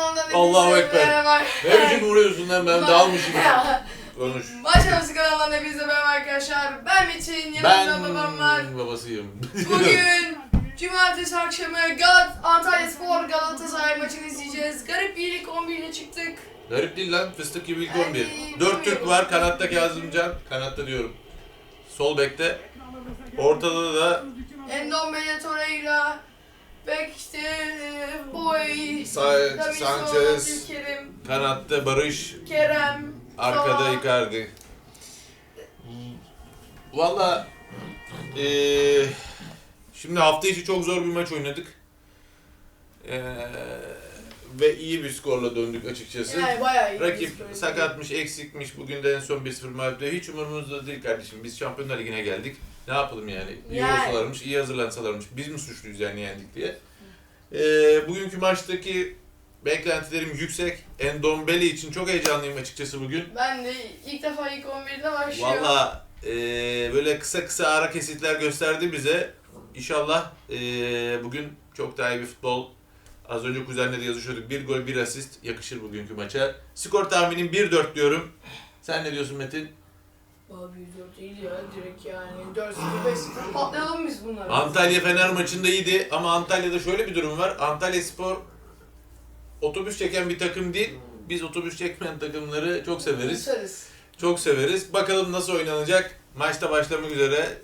hepinize Allahu Ekber. Ne biçim vuruyorsun lan ben dalmışım. Konuş. Havası kanalından hepinize merhaba arkadaşlar. Ben Metin, yanımda Ben babam var. babasıyım. Bugün Cumartesi akşamı Galat Antalya Spor Galatasaray maçını izleyeceğiz. Garip bir ilk 11 ile çıktık. Garip değil lan fıstık gibi ilk Ay, 11. bilmiyorum. 4 Türk var kanatta Kazımcan. Kanatta diyorum. Sol bekte. Ortada da Endombele Torreira, Bekte, Boy, Sa- Davinson, Sanchez, Abdülkerim, kanatta Barış, Kerem, arkada Zaha. Icardi. Valla eee, şimdi hafta içi çok zor bir maç oynadık. Eee, ve iyi bir skorla döndük açıkçası. Yani bayağı iyi. Rakip bir skor. sakatmış, eksikmiş. Bugün de en son 1-0 mağlubiyet. Hiç umurumuzda değil kardeşim. Biz Şampiyonlar Ligi'ne geldik. Ne yapalım yani? İyi Yani. olsalarmış, iyi hazırlansalarmış. Biz mi suçluyuz yani yendik diye. Ee, bugünkü maçtaki beklentilerim yüksek. Endombele için çok heyecanlıyım açıkçası bugün. Ben de ilk defa ilk 11'de başlıyorum. Valla ee, böyle kısa kısa ara kesitler gösterdi bize. İnşallah ee, bugün çok daha iyi bir futbol. Az önce kuzenle de yazışıyorduk. Bir gol, bir asist yakışır bugünkü maça. Skor tahminim 1-4 diyorum. Sen ne diyorsun Metin? Abi 4 değil ya direkt yani 4 0 5 0 patlayalım biz bunları. Antalya Fener maçında iyiydi ama Antalya'da şöyle bir durum var. Antalya Spor otobüs çeken bir takım değil. Biz otobüs çekmeyen takımları çok severiz. Çok severiz. Bakalım nasıl oynanacak. Maçta başlamak üzere.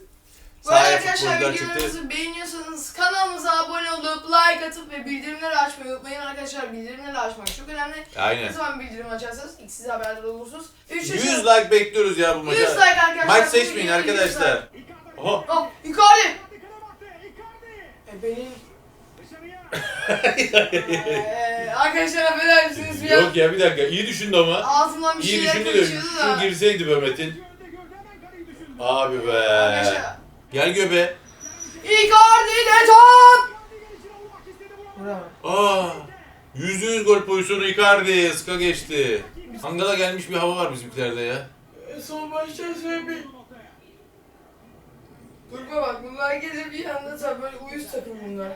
Bu arada arkadaşlar videolarımızı beğeniyorsanız kanalımıza abone olup like atıp ve bildirimleri açmayı unutmayın arkadaşlar. Bildirimleri açmak çok önemli. Ne Aynen. zaman bildirim açarsanız ilk siz haberdar olursunuz. 3 100 like bekliyoruz ya bu 100 maça. like arkadaşlar. Maç seçmeyin 100 arkadaşlar. Oha. Oh Icardi. E benim Eee, arkadaşlar affedersiniz bir an Yok ya bir dakika. İyi düşündü ama. ağzımdan bir İyi şeyler düşündü de kaçıyordu da. şu girseydi be Metin. Abi be. Arkadaşlar Gel göbe. Icardi ile top. Aa, yüzde yüz gol pozisyonu Icardi. Iska geçti. Hangala gelmiş bir hava var bizimkilerde ya. Son maçta söyleyeyim. Durma bak bunlar gelir bir anda tabi böyle uyuz takım bunlar.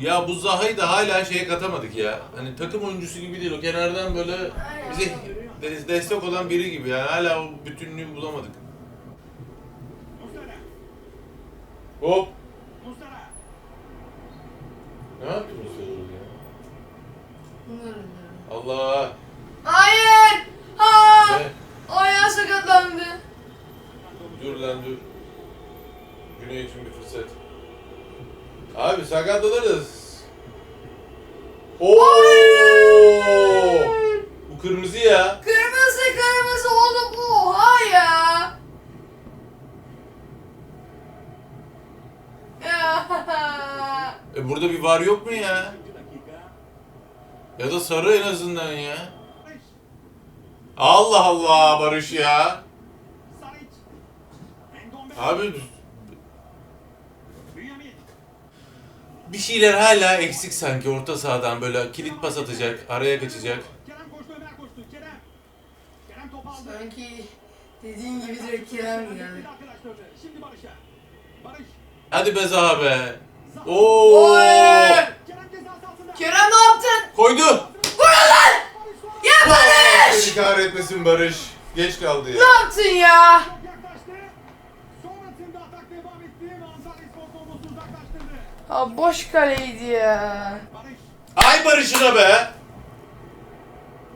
Ya bu Zaha'yı da hala şeye katamadık ya. Hani takım oyuncusu gibi değil. O kenardan böyle bize de- destek olan biri gibi yani. Hala o bütünlüğü bulamadık. Hop. Ne yapıyorsun sen ya? Allah. Hayır! Ha! Ne? Ayağı sakatlandı. Dur lan dur. Güney için bir fırsat. Abi sakatlanırız. Oo! Bu kırmızı ya. Kırmızı kırmızı oldu oha ya. Ya. E burada bir var yok mu ya? Ya da sarı en azından ya. Allah Allah Barış ya. Abi bir şeyler hala eksik sanki orta sahadan böyle kilit pas atacak, araya kaçacak. Kerem koştu, Ömer koştu. Kerem. Kerem top aldı. Sanki dediğin gibi direkt Kerem. Barış. Hadi be Zaha be. Oo! Oy! Kerem ne yaptın? Koydu. Ya Barış! Seni kahretmesin Barış. Geç kaldı ya. Ne yaptın ya? Ha boş kaleydi ya. Ay Barış'ına be.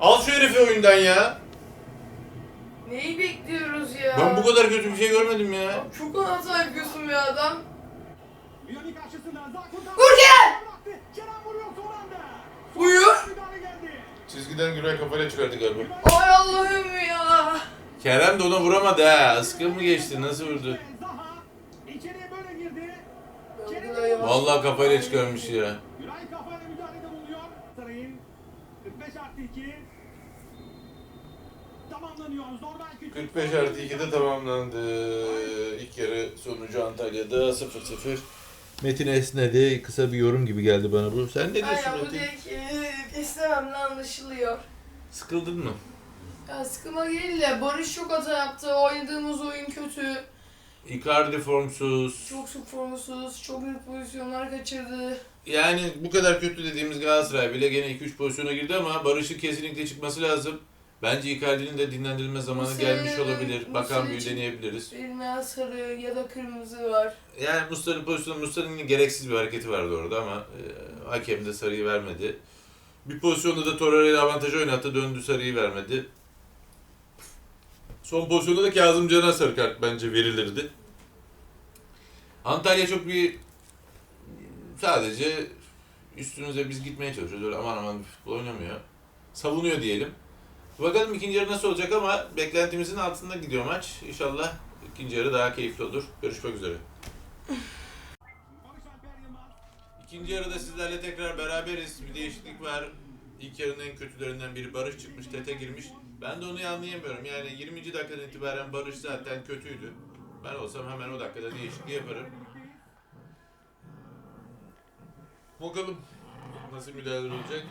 Al şu herifi oyundan ya. Neyi bekliyoruz ya? Ben bu kadar kötü bir şey görmedim ya. Çok hata yapıyorsun bir adam. Vur Kerem! Buyur. Çizgiden Güray kafayla çıkardı galiba. Ay Allah'ım ya. Kerem de ona vuramadı ha. Iskı mı geçti? Nasıl vurdu? Vallahi kafayla çıkarmış ya. Güray kafayla müdahalede bulunuyor. Sarayın 45 artı 2. Tamamlanıyor. Zorban küçük. 45 artı 2'de tamamlandı. İlk yarı sonucu Antalya'da 0-0. Metin esnedi. Kısa bir yorum gibi geldi bana bu. Sen ne diyorsun Aynen bu Metin? direkt e, istememle anlaşılıyor. Sıkıldın mı? Ya sıkıma değil de Barış çok hata yaptı. Oynadığımız oyun kötü. Icardi formsuz. Çok çok formsuz. Çok net pozisyonlar kaçırdı. yani bu kadar kötü dediğimiz Galatasaray bile gene 2-3 pozisyona girdi ama Barış'ın kesinlikle çıkması lazım. Bence Icardi'nin de dinlendirilme zamanı Bu gelmiş olabilir. Bakan büyü deneyebiliriz. Verilmeyen sarı ya da kırmızı var. Yani Muslera'nın pozisyonu, Muslera'nın gereksiz bir hareketi vardı orada ama e, hakem de sarıyı vermedi. Bir pozisyonda da Torreira ile avantajı oynattı, döndü sarıyı vermedi. Son pozisyonda da Kazım Can'a sarı kart bence verilirdi. Antalya çok bir sadece üstünüze biz gitmeye çalışıyoruz. Öyle aman aman bir futbol oynamıyor. Savunuyor diyelim. Bakalım ikinci yarı nasıl olacak ama beklentimizin altında gidiyor maç. İnşallah ikinci yarı daha keyifli olur. Görüşmek üzere. İkinci yarıda sizlerle tekrar beraberiz. Bir değişiklik var. İlk yarının en kötülerinden biri Barış çıkmış, Tete girmiş. Ben de onu anlayamıyorum. Yani 20. dakikadan itibaren Barış zaten kötüydü. Ben olsam hemen o dakikada değişikliği yaparım. Bakalım nasıl müdahale olacak.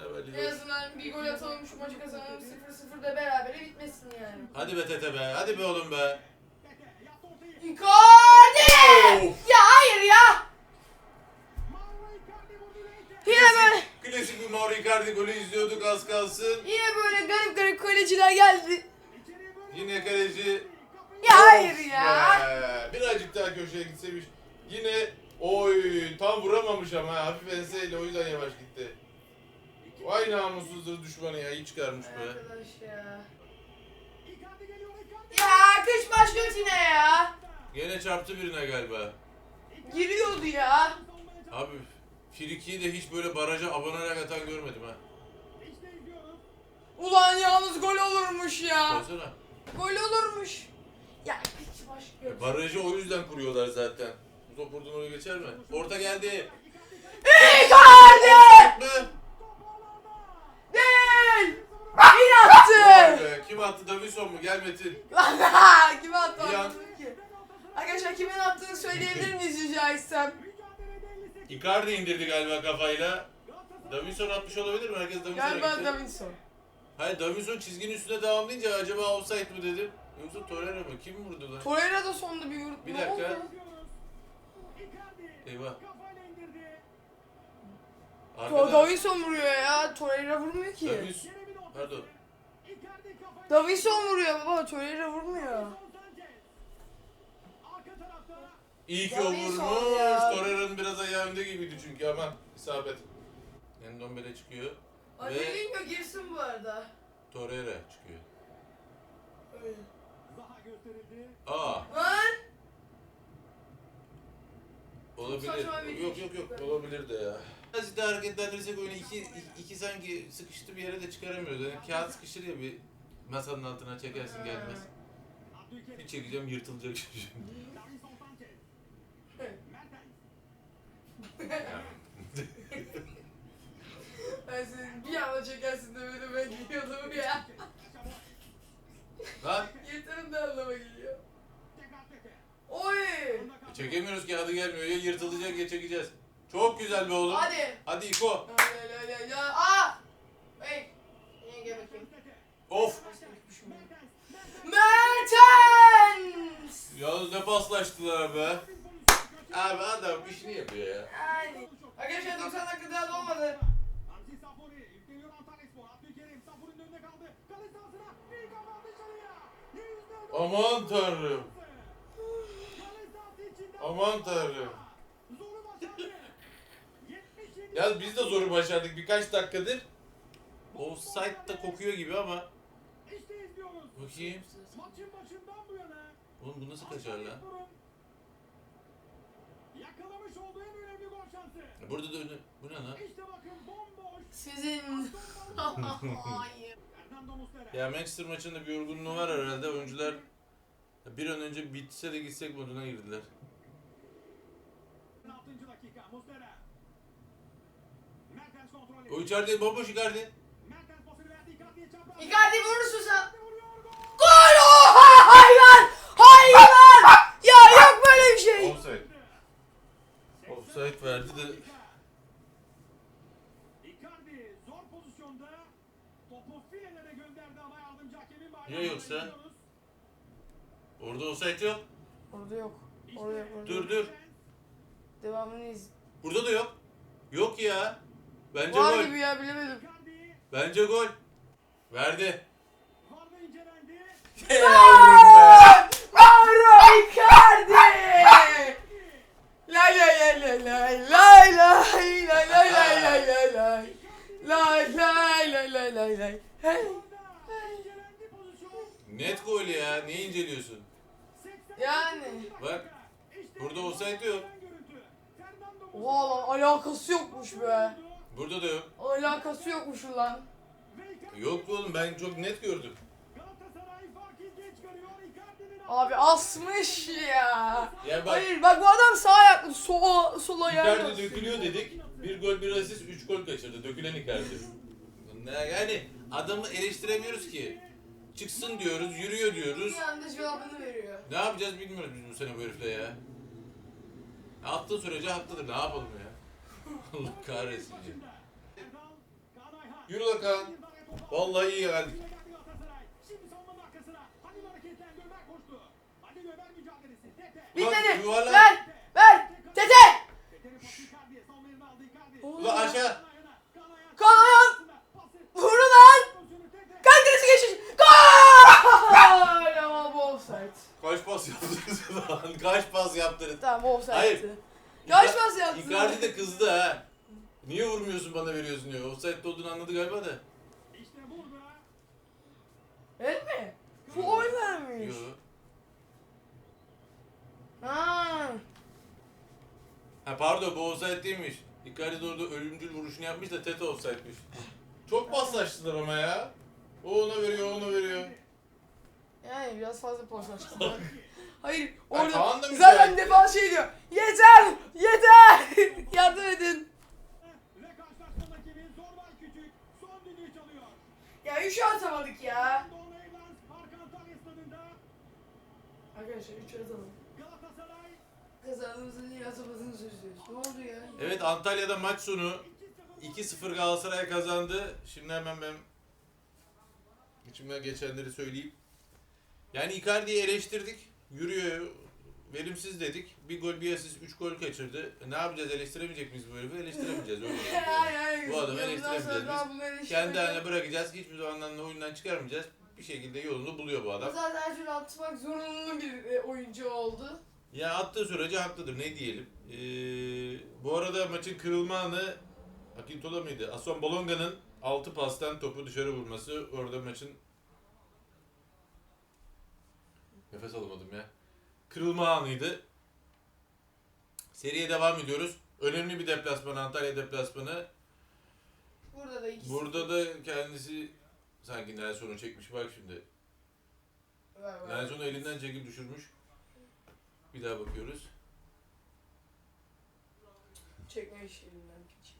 Evet, En azından bir gol atalım şu maçı kazanalım 0-0'da berabere bitmesin yani. Hadi be Tete be, hadi be oğlum be. Icardi! Ya hayır ya! Yine böyle, Klasik bir Mauro Icardi golü izliyorduk az kalsın. yine böyle garip garip kaleciler geldi. Yine kaleci Ya hayır Of ya. be! Birazcık daha köşeye gitseymiş. Yine oy tam vuramamış ama hafif enseyle o yüzden yavaş gitti. Vay namussuzdur düşmanı ya iyi çıkarmış be. Arkadaş ya. Ya kış baş göt yine ya. Gene çarptı birine galiba. Giriyordu ya. Abi Friki'yi de hiç böyle baraja abanarak atan görmedim ha. Ulan yalnız gol olurmuş ya. Koysana. Gol olurmuş. Ya kış baş. E, Barajı o yüzden kuruyorlar zaten. Bu top buradan oraya geçer mi? Orta geldi. Icardi! Mı? Değil! Kim attı? Attı? Davison mu? Gel Metin. Lan kim attı Bir an- anlamadım ki. Arkadaşlar kimin attığını söyleyebilir miyiz rica etsem? Mücadelede 58. Icardi indirdi galiba kafayla. Davison atmış olabilir mi? Herkes Davinson'a Galiba gitti. Davinson. Hayır Davison çizginin üstüne devamlayınca acaba offside mi dedim. Yoksa Torreira mı? Kim vurdu lan? Torreira da sonunda bir vurdu. Bir Ne dakika. oldu? Eyvah. kafayla indirdi. Arkada Davinson vuruyor ya. Torreira vurmuyor ki. Davinson. Pardon. Davinson vuruyor baba. Torreira vurmuyor. İyi ki o vurmuş. ya. Torreira'nın biraz ayağı önde gibiydi çünkü aman isabet. Endombele çıkıyor. Ve Adelinho girsin bu arada. Torreira çıkıyor. Aa Lan! olabilir. saçma bir Yok yok yok olabilir de ya. Biraz daha hareketlendirirsek oyunu iki, iki, sanki sıkıştı bir yere de çıkaramıyoruz. Yani kağıt sıkışır ya bir masanın altına çekersin gelmez. Bir çekeceğim yırtılacak şimdi. Ben seni bir anda çekersin demedim ben gidiyordum ya. Lan Yeterim de anlama geliyor. Oy! Kaldı. çekemiyoruz ki adı gelmiyor ya yırtılacak ya çekeceğiz. Çok güzel be oğlum. Hadi. Hadi İko. La la la la la. Aa! Hey! Niye gel bakayım. Of. Mertens. Yalnız ne paslaştılar be. Abi adam işini yapıyor ya. Yani. Arkadaşlar 90 dakika daha olmadı. Hamsi Safori. Yükleniyor Antalyaspor. Abdülkerim. Safori'nin önünde kaldı. Kale sahasına. Bir kafa dışarıya. Yüzde Aman tanrım. Kale sahası içinde. Aman tanrım. Zoru başardı. 77. Ya biz de zoru başardık birkaç dakikadır. Offside da kokuyor gibi ama. İşte izliyoruz. Bakayım. Maçın başından bu yana. Oğlum bu nasıl kaçar lan? Yakalamış olduğu en önemli gol şansı. Burada da önü. Bu ne lan? İşte bakın bomboş. Sizin... Hayır. Ya Manchester maçında bir yorgunluğu var herhalde. Oyuncular bir an önce bitse de gitsek moduna girdiler. 6. dakika Muslera. O içeride bomboş Icardi. Icardi vurursun sen. Gol. Oha! Hayvan! Hayvan! Ya yok böyle bir şey. Offside. Offside verdi de. Icardi zor pozisyonda topu filelere gönderdi ama yardımcı hakemin bayrağını yoksa? Orada offside yok. Orada yok. Orada yok. Orada Dur yok. dur. Devamını iz. Burada da yok. Yok ya. Bence Var gol. gibi ya bilemedim. Bence gol. Verdi. Varda incelendi. yokmuş lan Icardi. Yok oğlum ben çok net gördüm. Abi asmış ya Ya bak Hayır bak bu adam sağ ayaklı sola sola Icardi ayaklı dökülüyor dedik. Bir gol bir asist, üç gol kaçırdı. Dökülen Icardi. Yani adamı eleştiremiyoruz ki. Çıksın diyoruz, yürüyor diyoruz. Bir anda cevabını veriyor Ne yapacağız bilmiyoruz biz bu sene bu herifle ya. Attığı sürece haklıdır. Ne yapalım ya? Allah kahretsin ya. Yürü Hakan. Vallahi iyi geldik. Bitmedi. Yuvarlan. Ver. Ver. Tete. Ulan aşağı. Kanayan. Vurun lan. Kendinizi geçin. Gol. Ama bu offside. Kaç pas yaptınız lan? Kaç pas yaptınız? Tamam bu offside. Hayır. Kaç pas yaptınız? Icardi de kızdı ha. Niye vurmuyorsun bana veriyorsun diyor. Offside olduğunu anladı galiba da. İşte burada. Evet mi? Bu oy vermiş. Yo. Ha. Ha pardon bu offside değilmiş. Icardi de orada ölümcül vuruşunu yapmış da Tete offside'miş. Çok paslaştılar ama ya. O ona veriyor, o ona veriyor. Yani biraz fazla paslaştılar. Hayır Kaan orada da müsait. zaten defans şey diyor. Yeter! Yeter! Yardım edin. Ve karşılaşmadaki bir Zorbay Küçük. Son düdüğü çalıyor. Ya 3 atamadık ya. Arkadaşlar 3 atalım. Galatasaray Kazandığımızın yine atamadığını söylüyoruz. Ne oldu ya? Evet Antalya'da maç sonu 2-0 Galatasaray kazandı. Şimdi hemen ben içimden geçenleri söyleyeyim. Yani Icardi'yi eleştirdik. Yürüyor, verimsiz dedik. Bir gol, bir asist, 3 gol kaçırdı. E, ne yapacağız? Eleştiremeyecek miyiz bu herifi? Eleştiremeyeceğiz. Öyle yani. Hayır, hayır. Bu adamı Bundan eleştiremeyeceğiz sonra biz. daha bunu eleştirmek Kendi yok. haline bırakacağız. Hiçbir zaman da oyundan çıkarmayacağız. Bir şekilde yolunu buluyor bu adam. zaten her türlü atmak zorunlu bir e, oyuncu oldu. Ya attığı sürece haklıdır. Ne diyelim. Ee, bu arada maçın kırılma anı Akintola mıydı? Aston Bolonga'nın 6 pastan topu dışarı vurması. Orada maçın Nefes alamadım ya. Kırılma anıydı. Seriye devam ediyoruz. Önemli bir deplasman Antalya deplasmanı. Burada da ikisi. Burada da kendisi sanki Nelson'u çekmiş. Bak şimdi. Nelson'u elinden çekip düşürmüş. Bir daha bakıyoruz.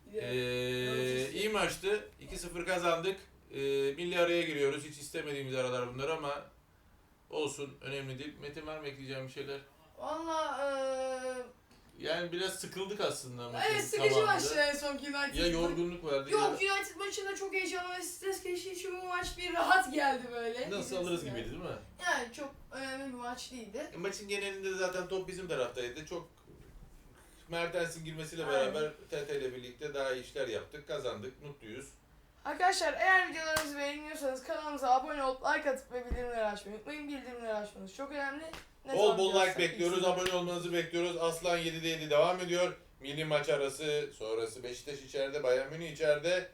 Bir de- Ee, iyi maçtı. 2-0 kazandık. Ee, milli araya giriyoruz. Hiç istemediğimiz aralar bunlar ama olsun. Önemli değil. Metin var mı ekleyeceğim bir şeyler? Valla eee Yani biraz sıkıldık aslında maçın evet sıkıcı tamamında. maçtı en sonki United. Ya yorgunluk vardı Yok ya United maçında çok heyecanlı ve stres geçtiği için bu maç bir rahat geldi böyle. nasıl alırız gibiydi değil mi? Yani çok önemli bir maç değildi. E, maçın genelinde zaten top bizim taraftaydı. Çok Mertens'in girmesiyle Aynen. beraber Tete ile birlikte daha iyi işler yaptık. Kazandık. Mutluyuz. Arkadaşlar eğer videolarımızı beğeniyorsanız kanalımıza abone olup like atıp ve bildirimleri açmayı unutmayın. Bildirimleri açmanız çok önemli. Ne Bol bol like bekliyoruz. iyisi. Abone olmanızı bekliyoruz. Aslan 7'de 7 devam ediyor. Milli maç arası sonrası Beşiktaş içeride, Bayern Münih içeride.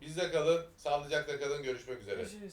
Bizde kalın. Sağlıcakla kalın. Görüşmek üzere. Görüşürüz.